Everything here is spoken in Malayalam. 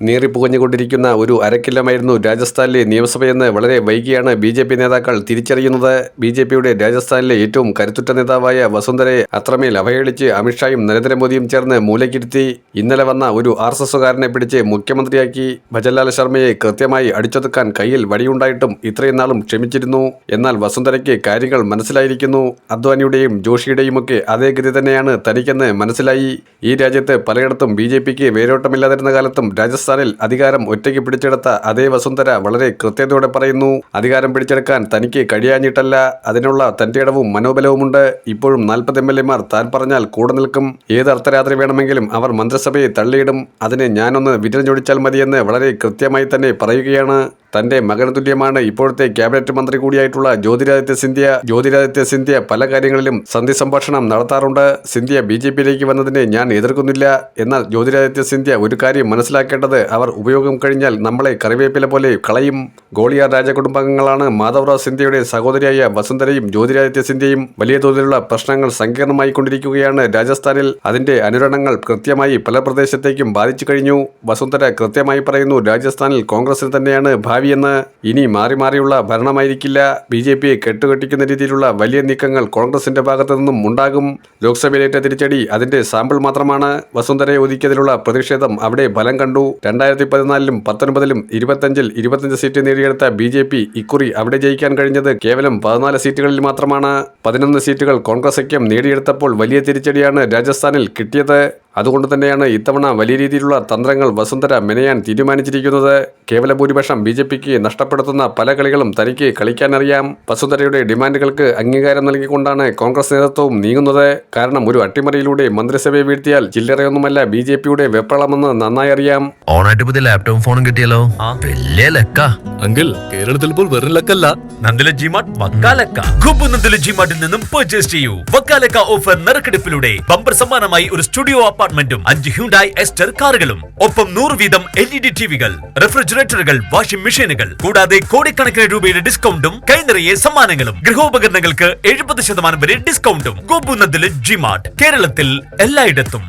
നീറിപ്പുകഞ്ഞുകൊണ്ടിരിക്കുന്ന ഒരു അരക്കില്ലമായിരുന്നു രാജസ്ഥാനിലെ നിയമസഭയെന്ന് വളരെ വൈകിയാണ് ബി ജെ പി നേതാക്കൾ തിരിച്ചറിയുന്നത്. ബി ജെ പിയുടെ രാജസ്ഥാനിലെ ഏറ്റവും കരുത്തുറ്റ നേതാവായ വസുന്ധരയെ അത്രമേൽ അവഹേളിച്ച് അമിത്ഷായും നരേന്ദ്രമോദിയും ചേർന്ന് മൂലക്കിരുത്തി ഇന്നലെ വന്ന ഒരു ആർ എസ് എസുകാരനെ പിടിച്ച് മുഖ്യമന്ത്രിയാക്കി ഭജൻലാൽ ശർമ്മയെ കൃത്യമായി അടിച്ചൊതുക്കാൻ കയ്യിൽ വടിയുണ്ടായിട്ടും ഇത്രയും നാളും ക്ഷമിച്ചിരുന്നു. എന്നാൽ വസുന്ധരയ്ക്ക് കാര്യങ്ങൾ മനസ്സിലായിരിക്കുന്നു. അദ്വാനിയുടെയും ജോഷിയുടെയുമൊക്കെ അതേ ഗതി തന്നെയാണ് തനിക്കെന്ന് മനസ്സിലായി. ഈ രാജ്യത്ത് പലയിടത്തും ബി ജെ പിക്ക് വേരോട്ടമില്ലാതിരുന്ന കാലത്തും രാജസ്ഥാനിൽ അധികാരം ഒറ്റയ്ക്ക് പിടിച്ചെടുത്ത അതേ വസുന്ധര വളരെ കൃത്യതയോടെ പറയുന്നു അധികാരം പിടിച്ചെടുക്കാൻ തനിക്ക് കഴിയാഞ്ഞിട്ടല്ല. അതിനുള്ള തന്റെ ഇടവും മനോബലവുമുണ്ട്. ഇപ്പോഴും നാൽപ്പത് എം എൽ എമാർ താൻ പറഞ്ഞാൽ കൂടെ നിൽക്കും. ഏത് അർദ്ധരാത്രി വേണമെങ്കിലും അവർ മന്ത്രിസഭയെ തള്ളിയിടും. അതിനെ ഞാനൊന്ന് വിരഞ്ഞൊടിച്ചാൽ മതിയെന്ന് വളരെ കൃത്യമായി തന്നെ പറയുകയാണ്. തന്റെ മകന് തുല്യമാണ്. ഇപ്പോഴത്തെ ക്യാബിനറ്റ് മന്ത്രി കൂടിയായിട്ടുള്ള ജ്യോതിരാദിത്യ സിന്ധ്യ ജ്യോതിരാദിത്യ സിന്ധ്യ പല കാര്യങ്ങളിലും സന്ധി സംഭാഷണം നടത്താറുണ്ട്. സിന്ധ്യ ബി ജെ പിയിലേക്ക് വന്നതിനെ ഞാൻ എതിർക്കുന്നില്ല. എന്നാൽ ജ്യോതിരാദിത്യ സിന്ധ്യ ഒരു കാര്യം മനസ്സിലാക്കേണ്ടത് അവർ ഉപയോഗം കഴിഞ്ഞാൽ നമ്മളെ കറിവേപ്പില പോലെ കളയും. ഗോളിയാർ രാജകുടുംബാംഗങ്ങളാണ് മാധവറാവ് സിന്ധ്യയുടെ സഹോദരിയായ വസുന്ധരയും ജ്യോതിരാദിത്യ സിന്ധ്യയും വലിയ തോതിലുള്ള പ്രശ്നങ്ങൾ സങ്കീർണമായി കൊണ്ടിരിക്കുകയാണ് രാജസ്ഥാനിൽ. അതിന്റെ അനുരണങ്ങൾ കൃത്യമായി പല പ്രദേശത്തേക്കും ബാധിച്ചു കഴിഞ്ഞു. വസുന്ധര കൃത്യമായി പറയുന്നു രാജസ്ഥാനിൽ കോൺഗ്രസിന് തന്നെയാണ് ഭാവിയെന്ന്. ഇനി മാറി മാറിയുള്ള ഭരണമായിരിക്കില്ല. ബി ജെ പിയെ കെട്ടുകെട്ടിക്കുന്ന രീതിയിലുള്ള വലിയ നീക്കങ്ങൾ കോൺഗ്രസിന്റെ ഭാഗത്തു നിന്നും ഉണ്ടാകും. ലോക്സഭയിലേറ്റ തിരിച്ചടി അതിന്റെ സാമ്പിൾ മാത്രമാണ്. വസുന്ധരയെ ഒതുക്കിയതിലുള്ള പ്രതിഷേധം അവിടെ ഫലം കണ്ടു. രണ്ടായിരത്തി പതിനാലിലും പത്തൊൻപതിലും ഇരുപത്തഞ്ചിൽ ഇരുപത്തഞ്ച് സീറ്റ് നേടിയെടുത്ത ബി ജെ പി ഇക്കുറി അവിടെ ജയിക്കാൻ കഴിഞ്ഞത് കേവലം പതിനാല് സീറ്റുകളിൽ മാത്രമാണ്. പതിനൊന്ന് സീറ്റുകൾ കോൺഗ്രസ് സഖ്യം നേടിയെടുത്തപ്പോൾ വലിയ തിരിച്ചടിയാണ് രാജസ്ഥാനിൽ കിട്ടിയത്. അതുകൊണ്ട് തന്നെയാണ് ഇത്തവണ വലിയ രീതിയിലുള്ള തന്ത്രങ്ങൾ വസുന്ധര മെനയാൻ തീരുമാനിച്ചിരിക്കുന്നത്. കേവല ഭൂരിപക്ഷം ബി ജെ പിക്ക് നഷ്ടപ്പെടുത്തുന്ന പല കളികളും തനിക്ക് കളിക്കാനറിയാം. വസുന്ധരയുടെ ഡിമാൻഡുകൾക്ക് അംഗീകാരം നൽകിക്കൊണ്ടാണ് കോൺഗ്രസ് നേതൃത്വവും നീങ്ങുന്നത്. കാരണം ഒരു അട്ടിമറിയിലൂടെ മന്ത്രിസഭയെ വീഴ്ത്തിയാൽ ചില്ലറയൊന്നുമല്ല ബി ജെ പിയുടെ വെപ്രളമെന്ന് നന്നായി അറിയാം. ഓണായിട്ട് പുതിയ ലാപ്ടോപ്പ് ഫോണും കിട്ടിയല്ലോ? വലിയ ലെക്ക. അങ്കിൾ കേരളത്തിൽ ഇപ്പോൾ വെറും ലക്കല്ല. നന്ദില ജിമാർട്ട് വക്കാലക്ക കുമ്പു നന്ദില ജിമാർട്ടിൽ നിന്നും പർച്ചേസ് ചെയ്യൂ. വക്കാലക്ക ഓഫർ നറുക്കെടുപ്പിലൂടെ. ബമ്പർ സമ്മാനമായി ഒരു സ്റ്റുഡിയോ അപ്പാർട്ട്മെന്റും അഞ്ച് ഹ്യൂണ്ടായി എസ്റ്റർ കാറുകളും. ഒപ്പം നൂറ് വീതം എൽ ഇ ഡി ടിവികൾ റെഫ്രിജറേറ്ററുകൾ വാഷിംഗ് മെഷീനുകൾ. കൂടാതെ കോടിക്കണക്കിന് രൂപയുടെ ഡിസ്കൗണ്ടും കൈനിറയെ സമ്മാനങ്ങളും. ഗൃഹോപകരണങ്ങൾക്ക് എഴുപത് ശതമാനം വരെ ഡിസ്കൗണ്ടും. കോപ്പുന്നതിൽ ജിമാർട്ട് കേരളത്തിൽ എല്ലായിടത്തും.